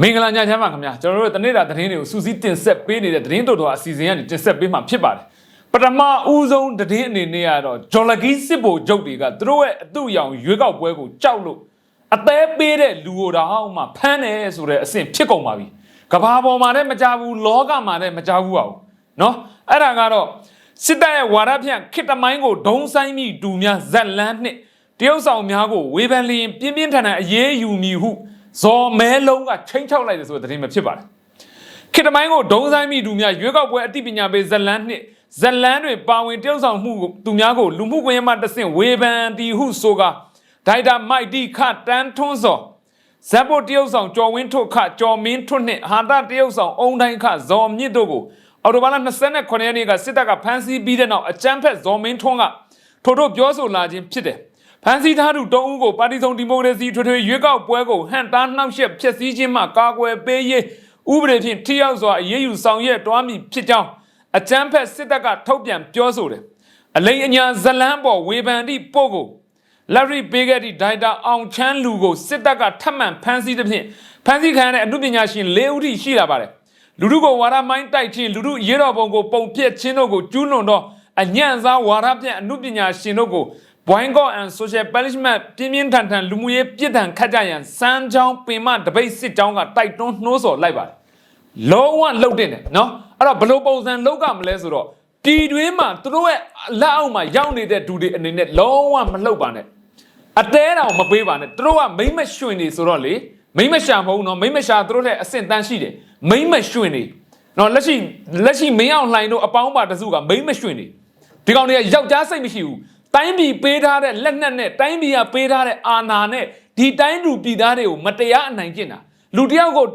မင်္ဂလာညချမ်းပါခင်ဗျာကျွန်တော်တို့တနေ့တာသတင်းတွေကိုစူးစီးတင်ဆက်ပေးနေတဲ့သတင်းတော်တော်အစီအစဉ်ကနေတင်ဆက်ပေးမှာဖြစ်ပါတယ်ပထမဦးဆုံးသတင်းအနေနဲ့ကတော့ဂျော်လကီစစ်ဘိုဂျုတ်တွေကသူတို့ရဲ့အတူရောင်ရွေးကောက်ပွဲကိုကြောက်လို့အသေးပေးတဲ့လူကိုတောင်မှဖမ်းတယ်ဆိုတဲ့အဆင့်ဖြစ်ကုန်ပါပြီကဘာပေါ်မှာလည်းမကြဘူးလောကမှာလည်းမကြဘူးပါဘူးเนาะအဲ့ဒါကတော့စစ်တပ်ရဲ့ဝါဒဖြန့်ခေတ္တမိုင်းကိုဒုံဆိုင်မိတူများဇက်လန်းနှစ်တရုတ်ဆောင်များကိုဝေဖန်လျင်ပြင်းပြင်းထန်ထန်အရေးယူမည်ဟု ဇော်မဲလုံးကချိန်ချောက်လိုက်တယ်ဆိုတဲ့သတင်းပဲဖြစ်ပါတယ်ခေတ္တမိုင်းကိုဒုံဆိုင်မိသူများရွေးကောက်ပွဲအသိပညာပေးဇက်လန်းနှင့်ဇက်လန်းတွေပါဝင်တရုတ်ဆောင်မှုကိုသူများကိုလူမှုကွန်ရက်မှတဆင့်ဝေဖန်တီဟုဆိုကဒိုက်တာမိုက်တီခတန်းထွန်းစောဇက်ဘိုတရုတ်ဆောင်ကျော်ဝင်းထွတ်ခကျော်မင်းထွတ်နှင့်ဟာတာတရုတ်ဆောင်အုံတိုင်းခဇော်မြင့်တို့ကိုအော်တိုဘာလ29ရက်နေ့ကစစ်တပ်ကဖမ်းဆီးပြီးတဲ့နောက်အကြမ်းဖက်ဇော်မင်းထွန်းကထို့ထို့ပြောဆိုလာခြင်းဖြစ်တယ် ဖန်စီထားသူတုံးဦးကိုပါတီစုံဒီမိုကရေစီထွေထွေရွေးကောက်ပွဲကိုဟန်တားနှောက်ယှက်ဖျက်ဆီးခြင်းမှကာကွယ်ပေးရေးဥပဒေဖြင့်ထိရောက်စွာအရေးယူဆောင်ရွက်တွားမည်ဖြစ်ကြောင်းအကြမ်းဖက်စစ်တပ်ကထုတ်ပြန်ပြောဆိုတယ်အလိမ်အညာဇလန်းပေါ်ဝေဖန်သည့်ပို့ကိုလက်ရီပေးခဲ့သည့်ဒိုင်တာအောင်ချမ်းလူကိုစစ်တပ်ကထပ်မံဖမ်းဆီးသဖြင့်ဖမ်းဆီးခံရတဲ့အမှုပညာရှင်၄ဦးထိရှိလာပါတယ်လူတို့ကိုဝါဒမိုင်းတိုက်ခြင်းလူတို့ရေတော်ပုံကိုပုံပြက်ခြင်းတို့ကိုကျူးလွန်သောအညံ့စားဝါဒပြန့်အမှုပညာရှင်တို့ကို Boingo and Social Punishment ပြင်းပြင်းထန်ထန်လူမှုရေးပြစ်ဒဏ်ခတ်ကြရန်စမ်းချောင်းပင်မတပိတ်စစ်ကြောင်းကတိုက်တွန်းနှိုးဆော်လိုက်ပါတယ်လုံးဝလှုပ်တင်တယ်နော်အဲ့တော့ဘယ်လို့ပုံစံလောက်ကမလဲဆိုတော့ပြည်တွင်းမှာသူတို့ရဲ့လက်အောက်မှာရောက်နေတဲ့ဒူတွေအနေနဲ့လုံးဝမလှုပ်ပါနဲ့အတဲတောင်မပေးပါနဲ့သူတို့ကမိမ့်မရွှင်နေဆိုတော့လေမိမ့်မရှာမဟုတ်ဘူးနော်မိမ့်မရှာသူတို့လည်းအဆင့်တန်းရှိတယ်မိမ့်မရွှင်နေနော်လက်ရှိလက်ရှိမင်းအောင်လှိုင်တို့အပေါင်းပါတစုကမိမ့်မရွှင်နေဒီကောင်တွေကယောက်ျားစိတ်မရှိဘူး တိုင်းပြည်ပေးထားတဲ့လက်နက်နဲ့တိုင်းပြည်ကပေးထားတဲ့အာဏာနဲ့ဒီတိုင်းလူပြည်သားတွေကိုမတရားအနိုင်ကျင့်တာလူတစ်ယောက်ကို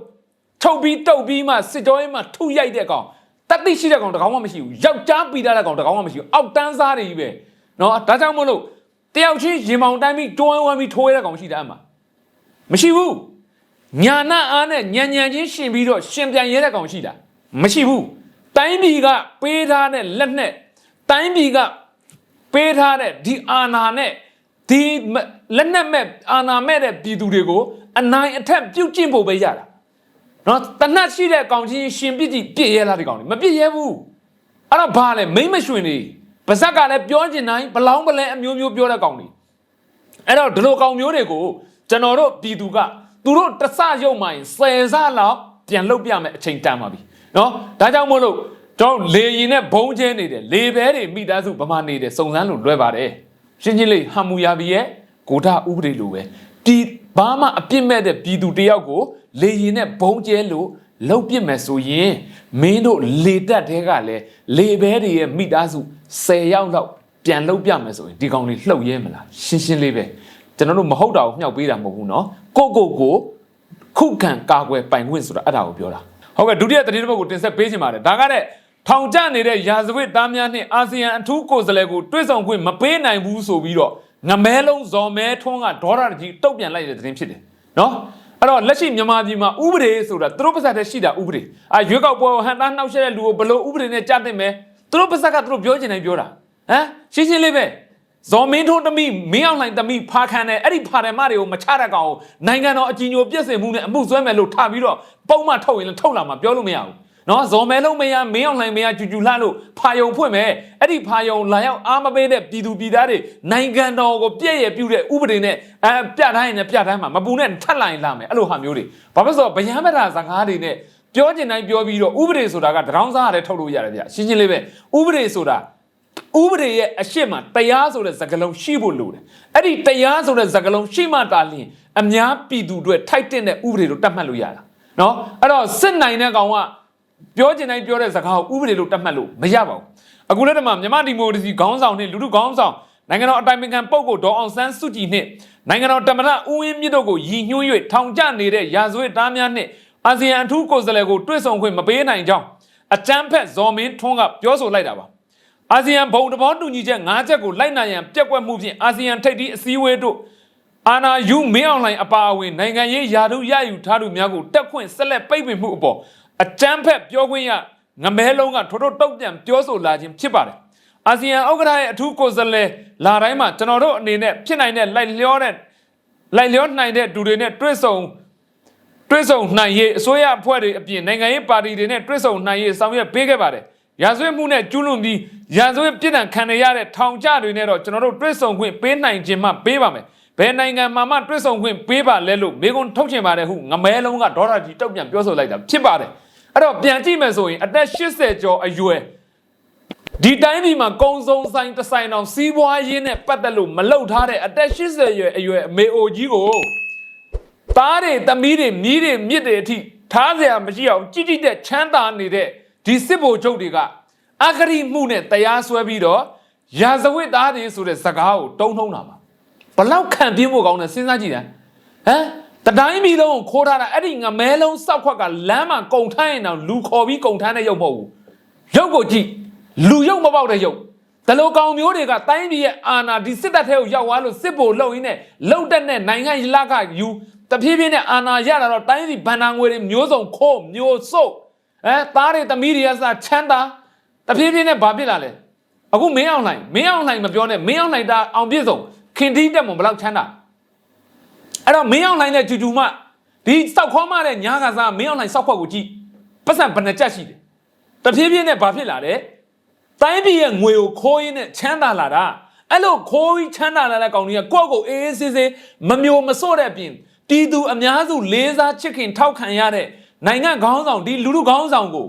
ထုတ်ပြီးတုတ်ပြီးမှစစ်ကြောရေးမှထုရိုက်တဲ့ကောင်တတိရှိတဲ့ကောင်တကောင်မှမရှိဘူးယောက်ျားပြီးသားတဲ့ကောင်တကောင်မှမရှိဘူးအောက်တန်းစားတွေကြီးပဲเนาะဒါကြောင့်မလို့တယောက်ချင်းရင်မောင်တိုင်းပြီးတွန်းဝမ်းပြီးထိုးရတဲ့ကောင်ရှိတယ်အမှမရှိဘူးညာနာအားနဲ့ညံညံချင်းရှင်ပြီးတော့ရှင်ပြန်ရဲတဲ့ကောင်ရှိတာမရှိဘူးတိုင်းပြည်ကပေးထားတဲ့လက်နက်တိုင်းပြည်က ပေးထားတဲ့ဒီအာဏာနဲ့ဒီလက်နက်မဲ့အာဏာမဲ့တဲ့ပြည်သူတွေကိုအနိုင်အထက်ပြုတ်ကျင့်ဖို့ပဲရတာနော်တနတ်ရှိတဲ့ကောင်ချင်းရှင်ပြစ်ကြည့်ပြစ်ရဲလားဒီကောင်လေးမပြစ်ရဲဘူးအဲ့တော့ဘာလဲမိမ့်မရွှင်နေပါဇက်ကလည်းပြောကျင်တိုင်းဘလောင်းပလဲအမျိုးမျိုးပြောတဲ့ကောင်လေးအဲ့တော့ဒီလိုကောင်မျိုးတွေကိုကျွန်တော်တို့ပြည်သူကသူတို့တဆရုပ်မှရင်ဆယ်ဆလောက်ပြန်လုတ်ပြမယ်အချိန်တန်ပါပြီနော်ဒါကြောင့်မို့လို့ကျွန် တော်လေရင်နဲ့ဘုံကျဲနေတယ်လေဘဲတွေမိသားစုဗမာနေတယ်စုံစမ်းလို့လွဲပါတယ်ရှင်းချင်းလေးဟမ်မူယာဘီရဲ့ကိုထဥပဒေလိုပဲဒီဘာမှအပြစ်မဲ့တဲ့ပြည်သူတယောက်ကိုလေရင်နဲ့ဘုံကျဲလို့လုတ်ပြစ်မယ်ဆိုရင်မင်းတို့လေတက်တဲ့ကလည်းလေဘဲတွေရဲ့မိသားစု10ယောက်လောက်ပြန်လုတ်ပြမယ်ဆိုရင်ဒီကောင်လေးလှုပ်ရဲမလားရှင်းရှင်းလေးပဲကျွန်တော်တို့မဟုတ်တာကိုမြှောက်ပေးတာမဟုတ်ဘူးเนาะကိုကိုကို ခုခံကာကွယ်ပိုင်ခွင့်ဆိုတာအဲ့ဒါကိုပြောတာဟုတ်ကဲ့ဒုတိယသတင်းတစ်ပုဒ်ကိုတင်ဆက်ပေးချင်ပါတယ်ဒါကတဲ့ ထောင်ကျနေတဲ့ရာဇဝတ်သားများနှင့်အာဆီယံအထူးကိုယ်စားလှယ်ကိုတွဲဆောင်ခွင့်မပေးနိုင်ဘူးဆိုပြီးတော့ငမဲလုံးဇော်မဲထွန်းကဒေါ်လာကြီးတုတ်ပြန်လိုက်တဲ့သတင်းဖြစ်တယ်နော်အဲ့တော့လက်ရှိမြန်မာပြည်မှာဥပဒေဆိုတာသူတို့ပါစတဲ့ရှိတာဥပဒေအာရွေးကောက်ပွဲကိုဟန်တာနှောက်ယှက်တဲ့လူကိုဘယ်လိုဥပဒေနဲ့ကြားသိမ့်မယ်သူတို့ပါစကသူတို့ပြောချင်တယ်ပြောတာဟမ်ရှင်းရှင်းလေးပဲဇော်မင်းထွန်းတမိမင်းအောင်လှိုင်တမိဖာခံတယ်အဲ့ဒီဖာတယ်မတွေကိုမချတဲ့ကောင်ကိုနိုင်ငံတော်အကြီးညိုပြည့်စင်မှုနဲ့အမှုဆွဲမယ်လို့ထားပြီးတော့ပုံမှန်ထုတ်ရင်လည်းထုတ်လာမှာပြောလို့မရဘူး နော်ဇော်မဲလုံးမရမင်းအောင်လှိုင်မရကျူကျူလှလို့ဖာယုံဖွင့်မယ်အဲ့ဒီဖာယုံလာရောက်အားမပေးတဲ့ပြည်သူပြည်သားတွေနိုင်ငံတော်ကိုပြည့်ရပြည့်တဲ့ဥပဒေနဲ့အဲပြတိုင်းနဲ့ပြတိုင်းမှာမပူနဲ့ထက်လိုက်လာမယ်အဲ့လိုဟာမျိုးတွေဘာဖြစ်လို့ဗယံမတာစကားတွေနဲ့ပြောကျင်တိုင်းပြောပြီးတော့ဥပဒေဆိုတာကတရောင်းစားရတယ်ထုတ်လို့ရတယ်ဗျရှင်းရှင်းလေးပဲဥပဒေဆိုတာဥပဒေရဲ့အရှိမတရားဆိုတဲ့သကလုံးရှိဖို့လိုတယ်အဲ့ဒီတရားဆိုတဲ့သကလုံးရှိမှတာလျှင်အများပြည်သူတွေထိုက်တဲ့ဥပဒေတို့တတ်မှတ်လို့ရတာနော်အဲ့တော့စစ်နိုင်တဲ့ကောင်က ပြောချင်တိုင်းပြောတဲ့စကားကိုဥပဒေလို့တတ်မှတ်လို့မရပါဘူးအခုလည်းဒီမှာမြန်မာဒီမိုကရေစီခေါင်းဆောင်နဲ့လူထုခေါင်းဆောင်နိုင်ငံတော်အတိုင်ပင်ခံပုဂ္ဂိုလ်ဒေါ်အောင်ဆန်းစုကြည်နှင့်နိုင်ငံတော်တမန်တော်ဦးဝင်းမြင့်တို့ကိုရည်ညွှန်း၍ထောင်ကျနေတဲ့ရာဇဝတ်သားများနှင့်အာဆီယံအထူးကိုယ်စားလှယ်ကိုတွေ့ဆုံခွင့်မပေးနိုင်ကြောင်းအကြမ်းဖက်ဇော်မင်းထွန်းကပြောဆိုလိုက်တာပါအာဆီယံဘုံတဘောတူညီချက်၅ချက်ကိုလိုက်နိုင်ရန်ပြက်ကွက်မှုဖြင့်အာဆီယံထိပ်သီးအစည်းအဝေးတို့အာနာယူမင်းအောင်လှိုင်အပါအဝင်နိုင်ငံရေးယာတုရယူထားသူများကိုတက်ခွင့်ဆက်လက်ပိတ်ပင်မှုအပေါ် အကြမ်းဖက်ပြောခွင့်ရငမဲလုံးကထိုးထိုးတုတ်ပြန်ပြောဆိုလာခြင်းဖြစ်ပါတယ်အာဆီယံဥက္ကဋ္ဌရဲ့အထူးကိုယ်စားလှယ်လာတိုင်းမှာကျွန်တော်တို့အနေနဲ့ဖြစ်နိုင်တဲ့လိုက်လျောတဲ့လိုက်လျောနိုင်တဲ့သူတွေနဲ့တွေ့ဆုံတွဲဆုံနိုင်ရေးအစိုးရအဖွဲ့တွေအပြင်နိုင်ငံရေးပါတီတွေနဲ့တွဲဆုံနိုင်ရေးဆောင်ရွက်ပေးခဲ့ပါတယ်ရာဇဝတ်မှုနဲ့ကျူးလွန်ပြီးရာဇဝတ်ပြစ်ဒဏ်ခံရတဲ့ထောင်ကျတွေနဲ့တော့ကျွန်တော်တို့တွဲဆုံခွင့်ပေးနိုင်ခြင်းမှပေးပါမယ်ဘယ်နိုင်ငံမှာမှတွဲဆုံခွင့်ပေးပါလဲလို့မိကွန်းထုတ်ချင်ပါတယ်ဟုငမဲလုံးကဒေါ်လာကြီးတောက်ပြန်ပြောဆိုလိုက်တာဖြစ်ပါတယ် အဲ့တော့ပြန်ကြည့်မယ်ဆိုရင်အသက်80ကျော်အရွယ် ဒီတိုင်းပြည်မှာကုံစုံဆိုင်တစ်ဆိုင်အောင်စီးပွားရေးနဲ့ပတ်သက်လို့မလုပ်ထားတဲ့အသက်80ရွယ်အရွယ်အမေအိုကြီးကိုသားတွေသမီးတွေမြီးတွေမြစ်တွေအထိထားเสียမရှိအောင်ကြည့်ကြည့်တဲ့ချမ်းသာနေတဲ့ဒီစစ်ဘိုလ်ချုပ်တွေကအဂရိမှုနဲ့တရားစွဲပြီးတော့ရာဇဝတ်သားတွေဆိုတဲ့စကားကိုတုံးထုံးတာပါဘလောက်ခံပြင်းဖို့ကောင်းတယ်စဉ်းစားကြည့်တာဟမ် တတိုင်းပြည်လုံးကိုခိုးထားတာအဲ့ဒီငမဲလုံးစောက်ခွက်ကလမ်းမှာကုံထမ်းရင်တော့လူခေါ်ပြီးကုံထမ်းတဲ့ရုပ်မဟုတ်ဘူးရုပ်ကိုကြည့်လူရုပ်မပေါက်တဲ့ရုပ်တလူကောင်မျိုးတွေကတိုင်းပြည်ရဲ့အာဏာဒီစစ်တပ်ထဲကိုရောက်သွားလို့စစ်ဘိုလ်လုံရင်းနဲ့လုံတက်တဲ့နိုင်ငံလကယူတဖြည်းဖြည်းနဲ့အာဏာရလာတော့တိုင်းပြည်ဗန္နာငွေတွေမျိုးစုံခိုးမျိုးစုပ်အဲသားတွေသမီးတွေကစချမ်းသာတဖြည်းဖြည်းနဲ့ဘာဖြစ်လာလဲအခုမင်းအောင်လှိုင်မင်းအောင်လှိုင်မပြောနဲ့မင်းအောင်လှိုင်တာအောင်ပြည့်စုံခင်တီးတက်မဘလောက်ချမ်းသာ အဲ့တော့မင်းအောင်လှိုင်နဲ့ဂျူဂျူမဒီစောက်ခေါ်မတဲ့ညာကစားမင်းအောင်လှိုင်စောက်ခွက်ကိုကြည့်ပတ်စံဘယ်နှကြက်ရှိတယ်တဖြည်းဖြည်းနဲ့ဘာဖြစ်လာလဲတိုင်းပြည်ရဲ့ငွေကိုခိုးရင်းနဲ့ချမ်းသာလာတာအဲ့လိုခိုးပြီးချမ်းသာလာတဲ့ကောင်ကြီးကကိုယ့်ကိုအေးအေးဆေးဆေးမမျိုးမစို့တဲ့အပြင်တီသူအများစုလေးစားချစ်ခင်ထောက်ခံရတဲ့နိုင်ငံခေါင်းဆောင်ဒီလူလူခေါင်းဆောင်ကို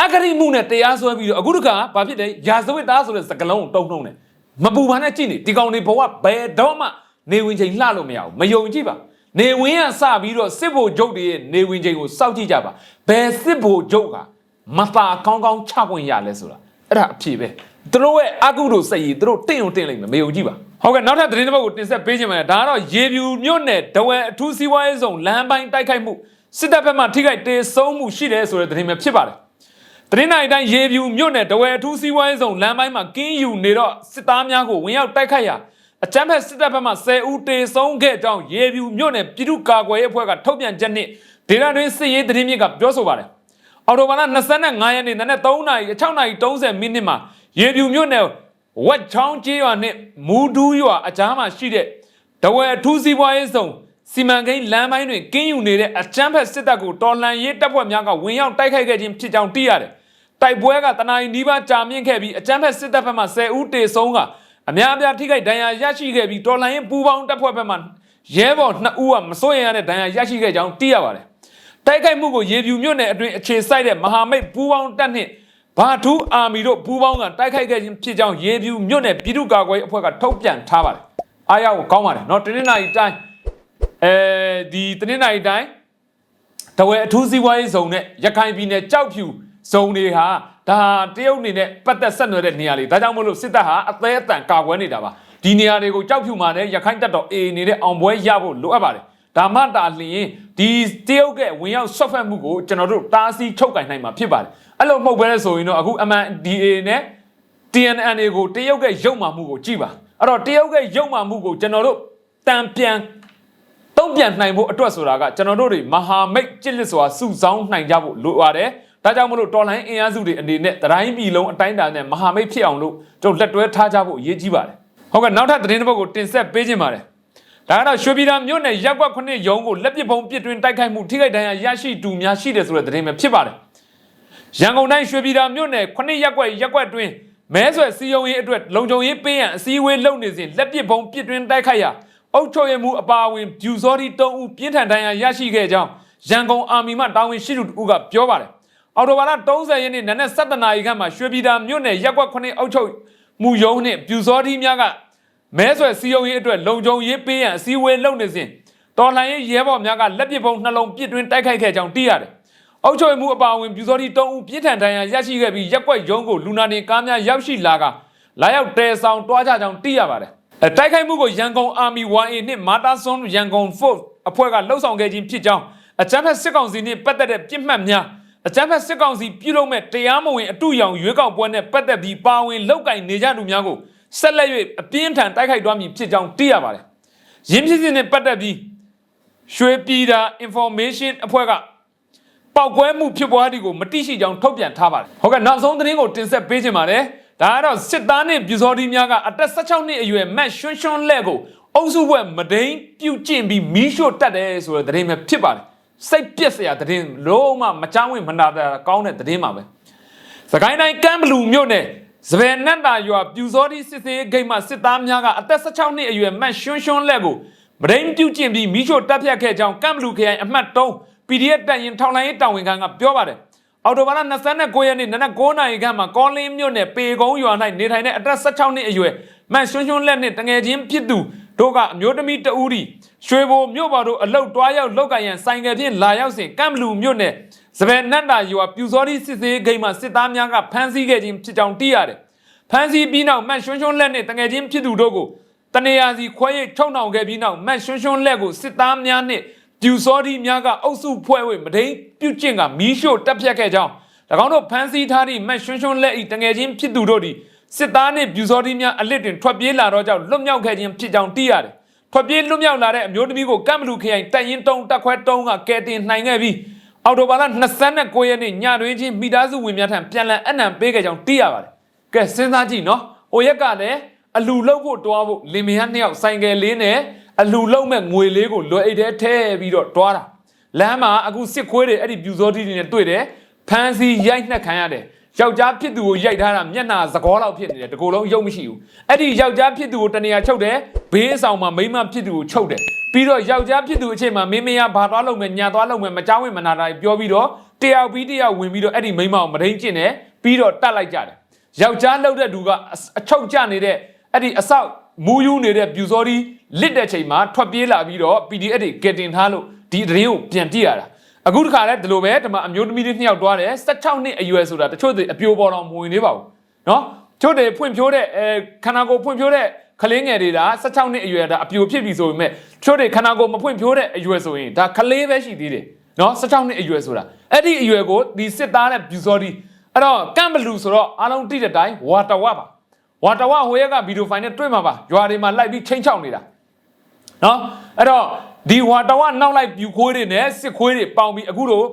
အဂရိမှုနဲ့တရားစွဲပြီးတော့အခုတခါဘာဖြစ်လဲရာဇဝတ်သားဆိုတဲ့စကလုံးကိုတုံ့နှုံတယ်မပူပါနဲ့ကြည့်နေဒီကောင်တွေဘဝဘယ်တော့မှ နေဝင်ချိန်လှလို့မရဘူးမယုံကြည့်ပါနေဝင်ကစပြီးတော့စစ်ဘိုလ်ချုပ်တွေရဲ့နေဝင်ချိန်ကိုစောင့်ကြည့်ကြပါဘယ်စစ်ဘိုလ်ချုပ်ကမသာကောင်းကောင်းချခွင့်ရလဲဆိုတာအဲ့ဒါအဖြေပဲသူတို့ရဲ့အကုသို့စိတ်ကြီးသူတို့တင့်ုံတင့်လိမ့်မယ်မယုံကြည့်ပါဟုတ်ကဲ့နောက်ထပ်သတင်းတစ်ပုဒ်ကိုတင်ဆက်ပေးခြင်းပါတယ်ဒါကတော့ရေပြူမြို့နယ်ဒဝဲအထူးစီးပွားရေးဆောင်လမ်းပိုင်းတိုက်ခိုက်မှုစစ်တပ်ဘက်မှထိခိုက်တေဆုံးမှုရှိတယ်ဆိုတဲ့သတင်းပဲဖြစ်ပါတယ်တရင်းနိုင်တိုင်းရေပြူမြို့နယ်တဝဲအထူးစီးပွားရေးဆောင်လမ်းပိုင်းမှာကင်းယူနေတော့စစ်သားများကိုဝင်ရောက်တိုက်ခိုက်ရာ အကြမ်းဖက်စစ်တပ်ဘက်မှ10ဦးတေဆုံးခဲ့ကြောင်းရေပြူမြို့နယ်ပြည်သူ့ကာကွယ်ရေးအဖွဲ့ကထုတ်ပြန်ချက်နဲ့ဒေသတွင်းစစ်ရေးသတင်းမြစ်ကပြောဆိုပါတယ်။အော်တိုဘာလ25ရက်နေ့နနက်3နာရီ6နာရီ30မိနစ်မှာရေပြူမြို့နယ်ဝက်ချောင်းကျေးရွာနဲ့မူဒူးရွာအကြားမှာရှိတဲ့တဝဲအထူးစီးပွားရေးဆောင်စီမံကိန်းလမ်းပိုင်းတွင်ကင်းယူနေတဲ့အကြမ်းဖက်စစ်တပ်ကိုတော်လှန်ရေးတပ်ဖွဲ့များကဝင်ရောက်တိုက်ခိုက်ခဲ့ခြင်းဖြစ်ကြောင်းသိရတယ်။တိုက်ပွဲကတနအီနီးပါးကြာမြင့်ခဲ့ပြီးအကြမ်းဖက်စစ်တပ်ဘက်မှ10ဦးတေဆုံးက အများအပြားထိခိုက်ဒဏ်ရာရရှိခဲ့ပြီးတော်လှန်ရေးပူးပေါင်းတပ်ဖွဲ့ဘက်မှရဲဘော်2ဦးကမစိုးရိမ်ရတဲ့ဒဏ်ရာရရှိခဲ့ကြောင်းသိရပါတယ်။တိုက်ခိုက်မှုကိုရေပြူမြို့နယ်အတွင်းအခြေစိုက်တဲ့မဟာမိတ်ပူးပေါင်းတပ်နှင့်ဘာထူးအာမီတို့ပူးပေါင်းကတိုက်ခိုက်ခဲ့ခြင်းဖြစ်ကြောင်းရေပြူမြို့နယ်ပြည်သူ့ကာကွယ်ရေးအဖွဲ့ကထုတ်ပြန်ထားပါတယ်။အားရကိုကောင်းပါတယ်နော်တနင်္လာရီတိုင်းအဲဒီတနင်္လာရီတိုင်းတဝဲအထူးစီးပွားရေးဇုံနဲ့ရခိုင်ပြည်နယ်ကြောက်ဖြူ ဇုံတွေဟာဒါတရုတ်နေနဲ့ပတ်သက်ဆက်နွယ်တဲ့နေရာတွေဒါကြောင့်မလို့စစ်တပ်ဟာအသေးအတန်ကာကွယ်နေတာပါဒီနေရာတွေကိုကြောက်ဖြူမှာလည်းရခိုင်တပ်တော်အေနေတဲ့အောင်ပွဲရဖို့လိုအပ်ပါတယ်ဒါမှတာလျင်ဒီတရုတ်ကဝင်ရောက်ဆွတ်ဖက်မှုကိုကျွန်တော်တို့တားဆီးချုပ်ကင်နိုင်မှာဖြစ်ပါတယ်အဲ့လိုမဟုတ်ဘဲဆိုရင်တော့အခု MNDA နဲ့ TNNA ကိုတရုတ်ကရုပ်မာမှုကိုကြည့်ပါအဲ့တော့တရုတ်ကရုပ်မာမှုကိုကျွန်တော်တို့တံပြန်တုံ့ပြန်နိုင်ဖို့အတွက်ဆိုတာကကျွန်တော်တို့တွေမဟာမိတ်ကြစ်လစ်စွာစုဆောင်းနိုင်ကြဖို့လိုပါတယ် ဒါကြောင့်မလို့တော်လိုင်းအင်အားစုတွေအနေနဲ့တိုင်းပြည်လုံးအတိုင်းအတာနဲ့မဟာမိတ်ဖြစ်အောင်လို့ကျွန်တော်လက်တွဲထားကြဖို့အရေးကြီးပါတယ်ဟုတ်ကဲ့နောက်ထပ်သတင်းတစ်ပုဒ်ကိုတင်ဆက်ပေးခြင်းပါတယ်ဒါကတော့ရွှေပြည်သာမြို့နယ်ရက်ကွက်ခုနှစ်ရုံးကိုလက်ပစ်ပုံပစ်တွင်တိုက်ခိုက်မှုထိခိုက်ဒဏ်ရာရရှိသူများရှိတယ်ဆိုတဲ့သတင်းပဲဖြစ်ပါတယ်ရန်ကုန်တိုင်းရွှေပြည်သာမြို့နယ်ခုနှစ်ရက်ကွက်ရက်ကွက်တွင်မဲဆွယ်စီယုံရေးအတွက်လုံခြုံရေးပေးရန်အစည်းအဝေးလုပ်နေစဉ်လက်ပစ်ပုံပစ်တွင်တိုက်ခိုက်ရာအုပ်ချုပ်ရေးမှူးအပါအဝင်ဂျူစောဒီတုံးဦးပြင်းထန်ဒဏ်ရာရရှိခဲ့ကြောင်းရန်ကုန်အာမီမှတာဝန်ရှိသူတို့ကပြောပါတယ် အော်တိုဘာလ30ရက်နေ့နနက်7:00နာရီခန့်မှာရွှေပြည်သာမြို့နယ်ရက်ကွက်ခုနှစ်အုပ်ချုပ်မှုရုံးနှင့်ဂျူစောဒီများကမဲဆွယ်စီယုံရေးအတွက်လုံခြုံရေးပေးရန်အစည်းအဝေးလုပ်နေစဉ်တော်လှန်ရေးရဲဘော်များကလက်ပစ်ပုံနှလုံးပစ်တွင်တိုက်ခိုက်ခဲ့ကြောင်းသိရတယ်အုပ်ချုပ်ရေးမှုအပါအဝင်ပြူစောတိတုံးဦးပြင်းထန်ဒဏ်ရာရရှိခဲ့ပြီးရက်ွက်ရုံးကိုလူနာတင်ကားများရောက်ရှိလာကလာရောက်တဲဆောင်တွားကြကြောင်းသိရပါတယ်။အဲတိုက်ခိုက်မှုကိုရန်ကုန်အာမီ 1A နှင့်မာတာဆွန်ရန်ကုန် Force အဖွဲ့ကလှုပ်ဆောင်ခဲ့ခြင်းဖြစ်ကြောင်းအကြမ်းဖက်စစ်ကောင်စီနှင့်ပတ်သက်တဲ့ပြစ်မှတ်များ အကြမ်းဖက်စစ်ကောင်စီပြုလုပ်မဲ့တရားမဝင်အတူရောင်ရွေးကောက်ပွဲနဲ့ပတ်သက်ပြီးပါဝင်လောက်ကင်နေကြသူများကိုဆက်လက်၍အပြင်းထန်တိုက်ခိုက်သွားမည်ဖြစ်ကြောင်းသိရပါတယ်။ရင်းဖြစ်စဉ်နဲ့ပတ်သက်ပြီးရွှေပြည်သာ information အဖွဲ့ကပောက်ကွဲမှုဖြစ်ပွားသည်ကိုမတိရှိကြောင်းထုတ်ပြန်ထားပါတယ်ဟုတ်ကဲ့နောက်ဆုံးသတင်းကိုတင်ဆက်ပေးချင်ပါတယ်ဒါကတော့စစ်သားနှင့်ပြူစော်ဒီများကအသက်16နှစ်အရွယ်မတ်ရွှွန်းရွှွန်းလက်ကိုအုပ်စုဘွဲ့မဒိန်ပြုတ်ကျင့်ပြီးမီးရှို့တတ်တယ်ဆိုတဲ့သတင်းပဲဖြစ်ပါတယ် စိတ်ပြက်စရာသတင်းလုံးဝမချောင်းဝင်မနာတာကောင်းတဲ့သတင်းပါပဲစကိုင်းတိုင်းကမ်ဘလူမြို့နယ်စပယ်နတ်တာရွာပြူစောတိစစ်သေးဂိတ်မှစစ်သားများကအသက်16နှစ်အရွယ်မတ်ရွှွန်းရွှွန်းလက်ကိုမဒိန်ပြုတ်ကျင့်ပြီးမီးရှို့တပ်ဖြတ်ခဲ့ကြောင်းကမ်ဘလူခရိုင်အမှတ်3 PDF တပ်ရင်ထောင်လိုင်းရေးတာဝန်ခံကပြောပါတယ်အော်တိုဘာလ29ရက်နေ့နနက်9နာရီခန့်မှာကောလင်းမြို့နယ်ပေကုန်းရွာ၌နေထိုင်တဲ့အသက်16နှစ်အရွယ်မတ်ရွှွန်းရွှွန်းလက်နှင့်တငယ်ချင်းဖြစ်သူ တို့ကအမျိုးသမီးတဦးဒီရွှေဘိုမြို့ပေါ်တို့အလုတ်တွားရောက်လောက်ကရန်ဆိုင်ကယ်ဖြင့်လာရောက်စဉ်ကမ်ဘလူမြို့နယ်စပယ်နတ်တာရွာပြူစောတိစစ်သေးဂိမ်းမှစစ်သားများကဖမ်းဆီးခဲ့ခြင်းဖြစ်ကြောင်းသိရတယ်ဖမ်းဆီးပြီးနောက်မတ်ရွှွန်းရွှွန်းလက်နှင့်တငယ်ချင်းဖြစ်သူတို့ကိုတနေရာစီခွဲရိတ်ထုံနှောင်ခဲ့ပြီးနောက်မတ်ရွှွန်းရွှွန်းလက်ကိုစစ်သားများနှင့်ပြူစောတိများကအုပ်စုဖွဲ့ဝေမဒိန်ပြုတ်ကျင့်ကမီးရှို့တပ်ဖြတ်ခဲ့ကြောင်း၎င်းတို့ဖမ်းဆီးထားသည့်မတ်ရွှွန်းရွှွန်းလက်၏တငယ်ချင်းဖြစ်သူတို့သည် စစ်သားနှင့်ပြူစောတိများအလစ်တွင်ထွက်ပြေးလာတော့ကြောင့်လွတ်မြောက်ခဲ့ခြင်းဖြစ်ကြောင်းသိရတယ်ထွက်ပြေးလွတ်မြောက်လာတဲ့အမျိုးသမီးကိုကမ်ဘလူခရိုင်တပ်ရင်တုံးတက်ခွဲတုံးကကဲတင်နိုင်ခဲ့ပြီးအော်တိုဘာလ29ရက်နေ့ညတွင်ချင်းမိသားစုဝင်များထံပြန်လည်အနံပေးခဲ့ကြောင်းသိရပါတယ်။ကဲစဉ်းစားကြည့်နော်။ဟိုရက်ကလည်းအလူလုတ်ဖို့တွားဖို့လင်မယားနှစ်ယောက်ဆိုင်ကယ်လေးနဲ့အလူလုတ်မဲ့ငွေလေးကိုလွယ်အိတ်ထဲထည့်ပြီးတော့တွားတာ။လမ်းမှာအခုစစ်ခွေးတွေအဲ့ဒီပြူစောတိတွေနဲ့တွေ့တယ်။ဖမ်းဆီးရိုက်နှက်ခံရတယ်။ ယောက်ျားဖြစ်သူကိုရိုက်ထားတာမျက်နှာသကောလောက်ဖြစ်နေတယ်တကူလုံးရုပ်မရှိဘူးအဲ့ဒီယောက်ျားဖြစ်သူကိုတနေရာချုပ်တယ်ဘေးဆောင်မှာမိန်းမဖြစ်သူကိုချုပ်တယ်ပြီးတော့ယောက်ျားဖြစ်သူအချိန်မှာမင်းမယားဘာသွားလုပ်မယ်ညာသွားလုပ်မယ်မကြောက်ဝင်မနာတာပြောပြီးတော့တယောက်ပြီးတယောက်ဝင်ပြီးတော့အဲ့ဒီမိန်းမကိုမထိန်ကျင့်တယ်ပြီးတော့တတ်လိုက်ကြတယ်ယောက်ျားလှုပ်တဲ့သူကအချုပ်ကျနေတဲ့အဲ့ဒီအဆောက်မူးယူနေတဲ့ပြူစောဒီလစ်တဲ့ချိန်မှာထွက်ပြေးလာပြီးတော့ PDF တွေကယ်တင်ထားလို့ဒီသတင်းကိုပြန်ပြရတာ အခုတခါလဲဒီလိုပဲဒီမှာအမျိုးသမီးလေးနှစ်ယောက်တွားတယ်16နှစ်အရွယ်ဆိုတာတချို့တွေအပြိုပေါ်တော်မဝင်သေးပါဘူးเนาะချို့တွေဖွင့်ဖြိုးတဲ့အဲခန္ဓာကိုယ်ဖွင့်ဖြိုးတဲ့ကလေးငယ်တွေဒါ16နှစ်အရွယ်ဒါအပြိုဖြစ်ပြီဆိုပေမဲ့ချို့တွေခန္ဓာကိုယ်မဖွင့်ဖြိုးတဲ့အရွယ်ဆိုရင်ဒါကလေးပဲရှိသေးတယ်เนาะ16နှစ်အရွယ်ဆိုတာအဲ့ဒီအရွယ်ကိုဒီစစ်သားနဲ့ပြူစောဒီအဲ့တော့ကမ်ဘလူဆိုတော့အားလုံးတိတဲ့တိုင်းဝါတဝပါဝါတဝဟိုရက်ကဗီဒီယိုဖိုင်နဲ့တွေ့မှာပါရွာတွေမှာလိုက်ပြီးချိန်ချောက်နေတာ နော်အဲ့တော့ ဒီဝါတဝနောက်လိုက်ပြူခွေးတွေနဲ့စစ်ခွေးတွေပေါင်ပြီးအခုတော့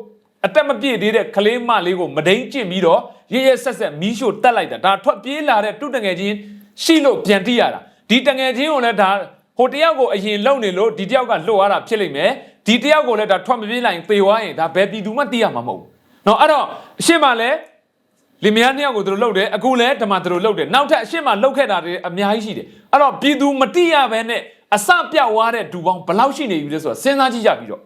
အတက်မပြည့်သေးတဲ့ကလေးမလေးကိုမဒိန်ကျင့်ပြီးတော့ရရဆက်ဆက်မီးရှို့တက်လိုက်တာဒါထွက်ပြေးလာတဲ့တုတငယ်ချင်းရှိလို့ပြန်တိရတာဒီတငယ်ချင်းကိုလည်းဒါဟိုတယောက်ကိုအရင်လုံနေလို့ဒီတယောက်ကလွတ်သွားတာဖြစ်လိမ့်မယ်ဒီတယောက်ကိုလည်းဒါထွက်မပြေးလိုက်ရင်သေသွားရင်ဒါဘယ်ပြည်သူမှတိရမှာမဟုတ်ဘူးနော်အဲ့တော့အရှင်းမလဲလင်မယားနှစ်ယောက်ကိုသူတို့လှုပ်တယ်အခုလည်းဓမ္မသူတို့လှုပ်တယ်နောက်ထပ်အရှင်းမလှုပ်ခဲ့တာတွေအများကြီးရှိတယ်အဲ့တော့ပြည်သူမတိရဘဲနဲ့ အစပြောက်သွားတဲ့ဒူပေါင်းဘယ်လောက်ရှိနေပြီလဲဆိုတာစဉ်းစားကြည့်ကြပြီးတော့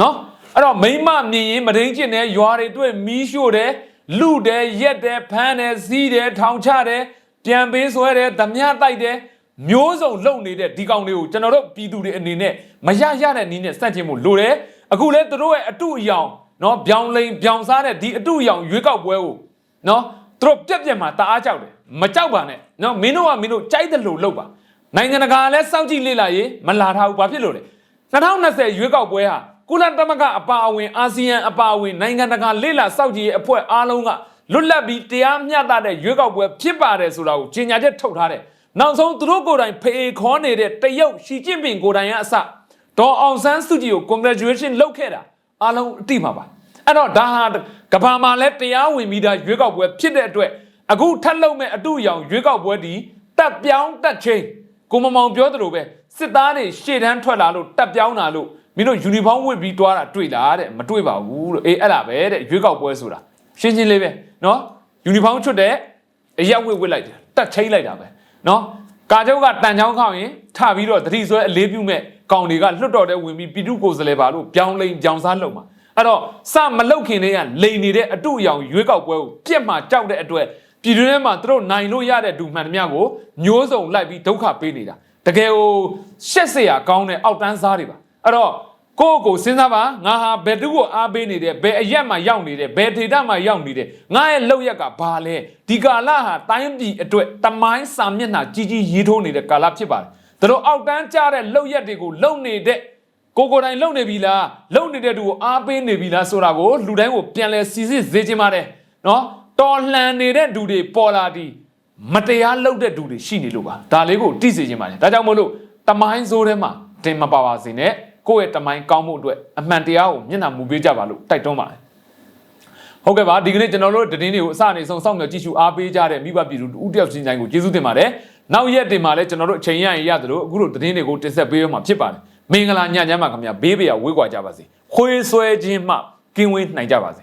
နော်အဲ့တော့မိမမြင်ရင်မဒိန်ကျင်တယ်ရွာတွေတွေ့မီးရှို့တယ်လူတယ်ရက်တယ်ဖမ်းတယ်စီးတယ်ထောင်ချတယ်ပြန်ပေးဆွဲတယ်ဓမြတိုက်တယ်မျိုးစုံလုံနေတဲ့ဒီကောင်တွေကိုကျွန်တော်တို့ပြည်သူတွေအနေနဲ့မရရတဲ့နည်းနဲ့စန့်ကျင်မှုလိုတယ်အခုလဲသူတို့ရဲ့အတုအယောင်နော်ဗျောင်လိန်ဗျောင်စားတဲ့ဒီအတုအယောင်ရွေးကောက်ပွဲကိုနော်သူတို့ပြက်ပြက်မှာတအားကြောက်တယ်မကြောက်ပါနဲ့နော်မင်းတို့ကမင်းတို့ကြိုက်တယ်လို့လုပ်ပါ နိုင်ငံတကာလည်းစောင့်ကြည့်လေ့လာရေးမလာထားဘူးဘာဖြစ်လို့လဲ2020ရွေးကောက်ပွဲဟာကုလသမဂ္ဂအပါအဝင်အာဆီယံအပါအဝင်နိုင်ငံတကာလေ့လာစောင့်ကြည့်ရေးအဖွဲ့အားလုံးကလွတ်လပ်ပြီးတရားမျှတတဲ့ရွေးကောက်ပွဲဖြစ်ပါတယ်ဆိုတာကိုကြေညာချက်ထုတ်ထားတယ်နောက်ဆုံးသူတို့ကိုယ်တိုင်ဖေခေါ်နေတဲ့တရုတ်ရှီကျင့်ပင်ကိုယ်တိုင်ကအစဒေါ်အောင်ဆန်းစုကြည်ကို congratulation လုပ်ခဲ့တာအားလုံးအတိမှာပါအဲ့တော့ဒါဟာကဘာမှာလဲတရားဝင်ပြီးသားရွေးကောက်ပွဲဖြစ်တဲ့အတွက်အခုထပ်လုံမဲ့အတူရောင်ရွေးကောက်ပွဲဒီတက်ပြောင်းတက်ချင်း ကိုမမောင်ပြောသလိုပဲစစ်သားတွေရှေ့တန်းထွက်လာလို့တက်ပြောင်းလာလို့မင်းတို့ယူနီဖောင်းဝတ်ပြီးတွားတာတွေ့လားတဲ့မတွေ့ပါဘူးလို့အေးအဲ့ဒါပဲတဲ့ရွေးကောက်ပွဲဆိုတာရှင်းရှင်းလေးပဲနော်ယူနီဖောင်းချွတ်တဲ့အရက်ဝတ်ဝတ်လိုက်တယ်တက်ချိတ်လိုက်တာပဲနော်ကာကျုပ်ကတန်ချောင်းခောက်ရင်ထပြီးတော့တတိဆွဲအလေးပြုမဲ့ကောင်တွေကလွတ်တော်တဲ့ဝင်ပြီးပြည်သူကိုယ်စားလှယ်ပါလို့ပြောင်းလိန်ပြောင်းစားလုပ်မှာအဲ့တော့စမလုတ်ခင်တည်းကလိန်နေတဲ့အတုအယောင်ရွေးကောက်ပွဲကိုပြက်မှကြောက်တဲ့အတွက် ပြည်တွင်းထဲမှာသူတို့နိုင်လို့ရတဲ့ဒူမှန်တမျှကိုမျိုးစုံလိုက်ပြီးဒုက္ခပေးနေတာတကယ်ဟိုရှက်စရာကောင်းတဲ့အောက်တန်းစားတွေပါအဲ့တော့ကိုယ့်ကိုစဉ်းစားပါငါဟာဘယ်သူ့ကိုအားပေးနေတယ်ဘယ်အရက်မှာရောက်နေတယ်ဘယ်ဒေတာမှာရောက်နေတယ်ငါရဲ့လောက်ရက်ကဘာလဲဒီကာလဟာတိုင်းပြည်အတွက်တမိုင်းစာမျက်နှာကြီးကြီးရေးထိုးနေတဲ့ကာလဖြစ်ပါတယ်တို့အောက်တန်းကြတဲ့လောက်ရက်တွေကိုလုံနေတဲ့ကိုကိုတိုင်လုံနေပြီလားလုံနေတဲ့သူကိုအားပေးနေပြီလားဆိုတာကိုလူတိုင်းကိုပြန်လဲစီစစ်စေချင်ပါတယ်နော် တော်လှန်နေတဲ့သူတွေပေါ်လာဒီမတရားလုပ်တဲ့သူတွေရှိနေလို့ပါဒါလေးကိုတိစေချင်ပါတယ်ဒါကြောင့်မို့လို့တမိုင်းစိုးထဲမှာတင်မပါပါစေနဲ့ကိုယ့်ရဲ့တမိုင်းကောင်းမှုအတွက်အမှန်တရားကိုမျက်နှာမူပေးကြပါလို့တိုက်တွန်းပါတယ်ဟုတ်ကဲ့ပါဒီကနေ့ကျွန်တော်တို့တည်င်းတွေကိုအစအနေဆုံးစောင့်မျှော်ကြည့်ရှုအားပေးကြတဲ့မိဘပြည်သူဦးတယောက်ချင်းတိုင်းကိုကျေးဇူးတင်ပါတယ်နောက်ရက်တင်မှာလည်းကျွန်တော်တို့အချိန်ရရင်ရသလိုအခုလိုသတင်းတွေကိုတင်ဆက်ပေးရမှာဖြစ်ပါတယ်မင်္ဂလာညချမ်းပါခင်ဗျာဘေးပရာဝေးကွာကြပါစေခွေးဆွဲခြင်းမှကင်းဝေးနိုင်ကြပါစေ